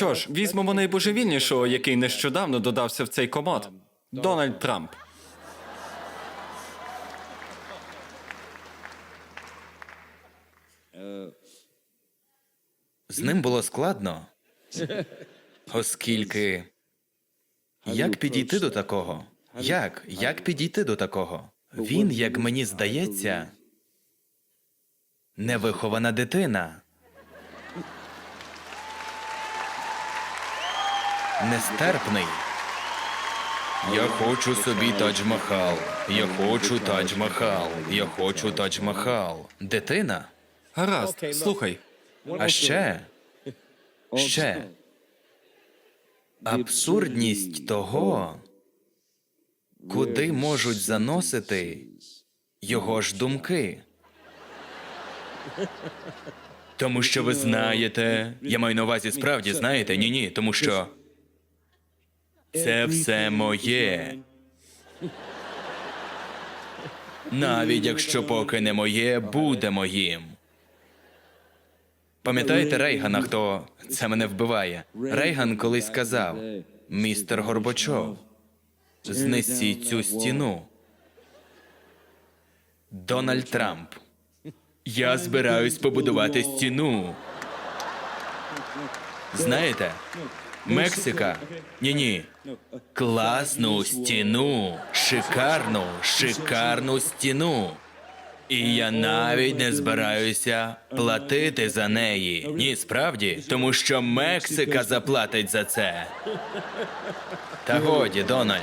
Що ж, візьмемо найбожевільнішого, який нещодавно додався в цей комод. Дональд Трамп. З ним було складно, оскільки. Як підійти до такого? Як? Як підійти до такого? Він, як мені здається, невихована дитина. Нестерпний. Я хочу собі Тадж-Махал. Я хочу Тадж-Махал. Я хочу Тадж-Махал. Дитина? Гаразд, слухай. А ще. Ще. Абсурдність того, куди можуть заносити його ж думки. Тому що ви знаєте, я маю на увазі справді знаєте? Ні, ні, тому що це все моє. Навіть якщо поки не моє, буде моїм. Пам'ятаєте Рейгана, хто це мене вбиває? Рейган колись сказав: містер Горбачов, знесіть цю стіну. Дональд Трамп. Я збираюсь побудувати стіну. Знаєте, Мексика. Ні, ні. Класну стіну. Шикарну, шикарну стіну. І я навіть не збираюся платити за неї. Ні, справді, тому що Мексика заплатить за це. Та годі, Дональд.